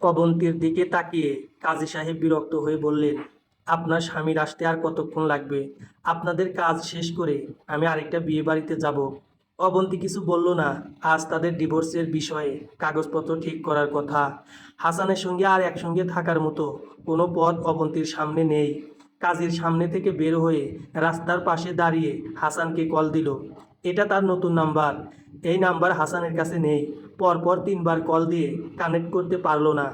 অবন্তীর দিকে তাকিয়ে কাজী সাহেব বিরক্ত হয়ে বললেন, আপনার স্বামীর আসতে আর কতক্ষণ লাগবে? আপনাদের কাজ শেষ করে আমি আরেকটা বিয়ে বাড়িতে যাব। অবন্তী কিছু বলল না। আজ তাদের ডিভোর্সের বিষয়ে কাগজপত্র ঠিক করার কথা। হাসানের সঙ্গে আর একসঙ্গে থাকার মতো কোনো পথ অবন্তীর সামনে নেই। কাজীর সামনে থেকে বের হয়ে রাস্তার পাশে দাঁড়িয়ে হাসানকে কল দিল। এটা তার নতুন নাম্বার। এই নাম্বার হাসানের কাছে নেই। পরপর তিনবার কল দিয়ে কানেক্ট করতে পারল না।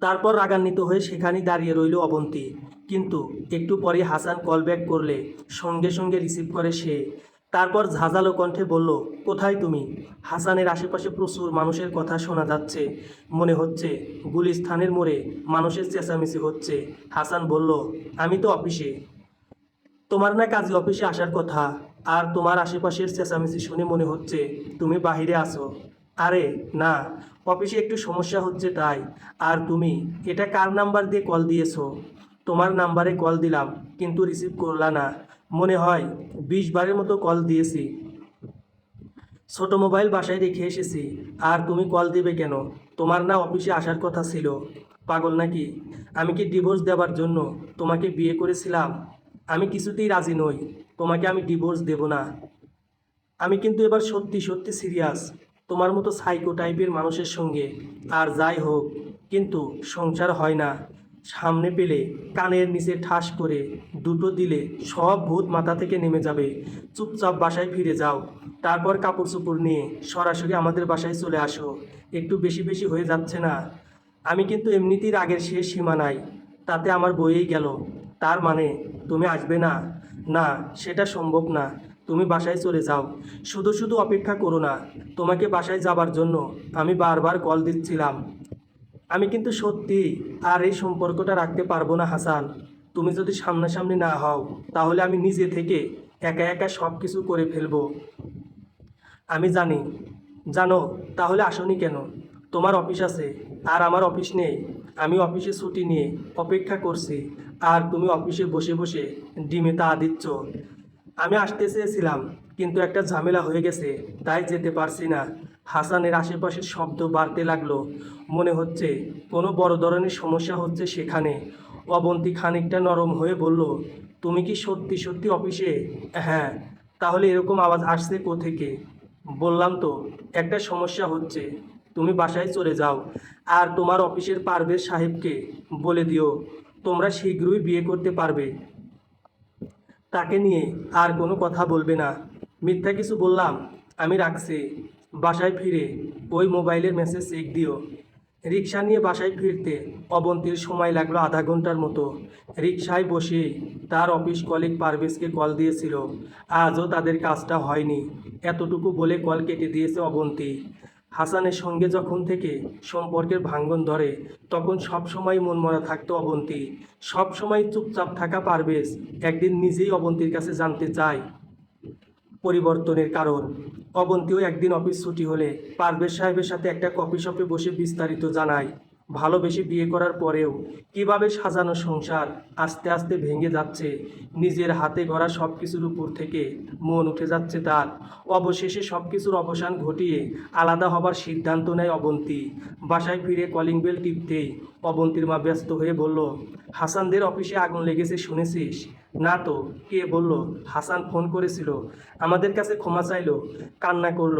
তারপর রাগান্বিত হয়ে সেখানেই দাঁড়িয়ে রইল অবন্তী। কিন্তু একটু পরে হাসান কল ব্যাক করলে সঙ্গে সঙ্গে রিসিভ করে সে। তারপর ঝাঁঝালো কণ্ঠে বলল, কোথায় তুমি? হাসানের আশেপাশে প্রচুর মানুষের কথা শোনা যাচ্ছে। মনে হচ্ছে গুলিস্থানের মোড়ে মানুষের চেঁচামেচি হচ্ছে। হাসান বলল, আমি তো অফিসে। তোমার না কাজী অফিসে আসার কথা, আর তোমার আশেপাশের চেঁচামেচি শুনে মনে হচ্ছে তুমি বাহিরে আসো আরে, না, অফিসে একটু সমস্যা হচ্ছে তাই। আর তুমি, এটা কার নাম্বার দিয়ে কল দিয়েছ? তোমার নাম্বারে কল দিলাম, কিন্তু রিসিভ করলা না। মনে হয় বিশ বারের মতো কল দিয়েছি। ছোট মোবাইল বাসায় রেখে এসেছি। আর তুমি কল দিবে কেন? তোমার না অফিসে আসার কথা ছিল। পাগল নাকি? আমি কি ডিভোর্স দেওয়ার জন্য তোমাকে বিয়ে করেছিলাম? আমি কিছুতেই রাজি নই। তোমাকে আমি ডিভোর্স দেব না। আমি কিন্তু এবার সত্যি সত্যি সিরিয়াস তোমার মতো সাইকো টাইপের মানুষের সঙ্গে। আর যাই হোক, কিন্তু সংসার হয় না। সামনে পেলে কানের নিচে ঠাস করে দুটো দিলে সব ভূত মাথা থেকে নেমে যাবে। চুপচাপ বাসায় ফিরে যাও। তারপর কাপড় চোপড় নিয়ে সরাসরি আমাদের বাসায় চলে আসো। একটু বেশি বেশি হয়ে যাচ্ছে না। আমি কিন্তু এমনিতেই রাগের শেষ সীমা নাই। তাতে আমার বইয়েই গেল। তার মানে তুমি আসবে না। না, সেটা সম্ভব না। তুমি বাসায় চলে যাও। শুধু শুধু অপেক্ষা করো না। তোমাকে বাসায় যাবার জন্য আমি বারবার কল দিচ্ছিলাম। আমি কিন্তু সত্যি আর এই সম্পর্কটা রাখতে পারব না, হাসান। তুমি যদি সামনাসামনি না হও, তাহলে আমি নিজে থেকে একা একা সব কিছু করে ফেলব। আমি জানি। জানো, তাহলে আসনি কেন? তোমার অফিস আছে। আর আমার অফিস নেই। আমি অফিসে ছুটি নিয়ে অপেক্ষা করছি। আর তুমি অফিসে বসে বসে ডিমে তা দিচ্ছ। আমি আসতে চেয়েছিলাম কিন্তু একটা ঝামেলা হয়ে গেছে, তাই যেতে পারছি না। হাসানের আশেপাশের শব্দ বাড়তে লাগল। মনে হচ্ছে কোনো বড় ধরনের সমস্যা হচ্ছে সেখানে। অবন্তী খানিকটা নরম হয়ে বলল, তুমি কি সত্যি সত্যি অফিসে? হ্যাঁ তাহলে এরকম আওয়াজ আসছে কোথেকে? বললাম তো, একটা সমস্যা হচ্ছে। তুমি বাসায় চলে যাও, আর তোমার অফিসের পারভেজ সাহেবকে বলে দিও। তোমরা শীঘ্রই বিয়ে করতে পারবে। তাকে নিয়ে আর কোনো কথা বলবে না। মিথ্যা কিছু বললাম, আমি রাখছি। বাসায় ফিরে ওই মোবাইলের মেসেজ চেক দিও। রিক্সা নিয়ে বাসায় ফিরতে অবন্তীর সময় লাগল আধা ঘণ্টার মতো। রিক্সায় বসে তার অফিস কলিগ পারভেজকে কল দিয়েছিল। আজও তাদের কাজটা হয়নি। এতটুকু বলে কল কেটে দিয়েছে অবন্তী। হাসানের সঙ্গে যখন থেকে সম্পর্কের ভাঙ্গন ধরে, তখন সব সময় মনমরা থাকতো অবন্তী। সব সময় চুপচাপ থাকা পারভেজ একদিন নিজেই অবন্তীর কাছে জানতে চায় পরিবর্তনের কারণ। অবন্তীও একদিন অফিস ছুটি হলে পারভেজ সাহেবের সাথে একটা কফি শপে বসে বিস্তারিত জানায়। ভালোবেসে বিয়ে করার পরেও কীভাবে সাজানো সংসার আস্তে আস্তে ভেঙে যাচ্ছে, নিজের হাতে গড়া সব কিছুর উপর থেকে মন উঠে যাচ্ছে তার। অবশেষে সব কিছুর অবসান ঘটিয়ে আলাদা হবার সিদ্ধান্ত নেয় অবন্তী। বাসায় ফিরে কলিং বেল টিপতেই অবন্তীর মা ব্যস্ত হয়ে বলল, হাসানদের অফিসে আগুন লেগেছে শুনেছিস? না তো। কে? বলল, হাসান ফোন করেছিল। আমাদের কাছে ক্ষমা চাইলো। কান্না করল।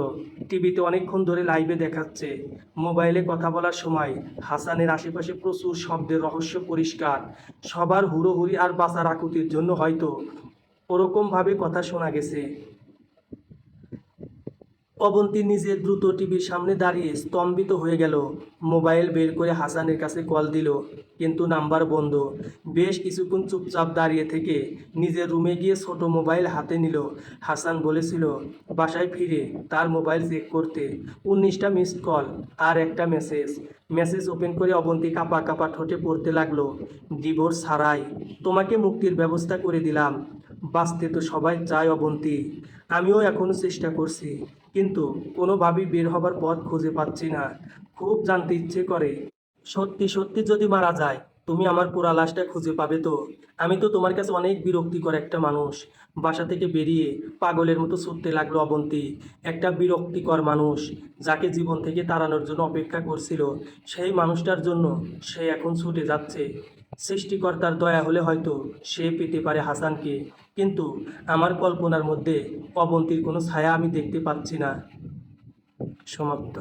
টিভিতে অনেকক্ষণ ধরে লাইভে দেখাচ্ছে। মোবাইলে কথা বলার সময় হাসানের আশেপাশে প্রচুর শব্দের রহস্য পরিষ্কার। সবার হুড়োহুড়ি আর বাঁচার আকুতির জন্য হয়তো ওরকমভাবে কথা শোনা গেছে। অবন্তী নিজে দ্রুত টিভির সামনে দাঁড়িয়ে স্তম্ভিত হয়ে গেল। মোবাইল বের করে হাসানের কাছে কল দিল, কিন্তু নাম্বার বন্ধ। বেশ কিছুক্ষণ চুপচাপ দাঁড়িয়ে থেকে নিজের রুমে গিয়ে ছোট মোবাইল হাতে নিল। হাসান বলেছিল, বাসায় ফিরে, তার মোবাইল চেক করতে। উনিশটা মিসড কল আর একটা মেসেজ। মেসেজ ওপেন করে অবন্তী কাপা কাপা ঠোঁটে পড়তে লাগল, ডিভোর্স ছাড়াই তোমাকে মুক্তির ব্যবস্থা করে দিলাম। বাঁচতে তো সবাই চায় অবন্তি। আমিও এখনও চেষ্টা করছি, কিন্তু কোনোভাবেই বের হবার পথ খুঁজে পাচ্ছি না। খুব জানতে ইচ্ছে করে। সত্যি সত্যি যদি মারা যায়, তুমি আমার পোড়া লাশটা খুঁজে পাবে তো? আমি তো তোমার কাছে অনেক বিরক্তিকর একটা মানুষ। বাসা থেকে বেরিয়ে পাগলের মতো ছুটতে লাগল অবন্তী। একটা বিরক্তিকর মানুষ যাকে জীবন থেকে তাড়ানোর জন্য অপেক্ষা করছিল, সেই মানুষটার জন্য সে এখন ছুটে যাচ্ছে। সৃষ্টিকর্তার দয়া হলে হয়তো সে পেতে পারে হাসানকে, কিন্তু আমার কল্পনার মধ্যে অবন্তীর কোনো ছায়া আমি দেখতে পাচ্ছি না। সমাপ্ত।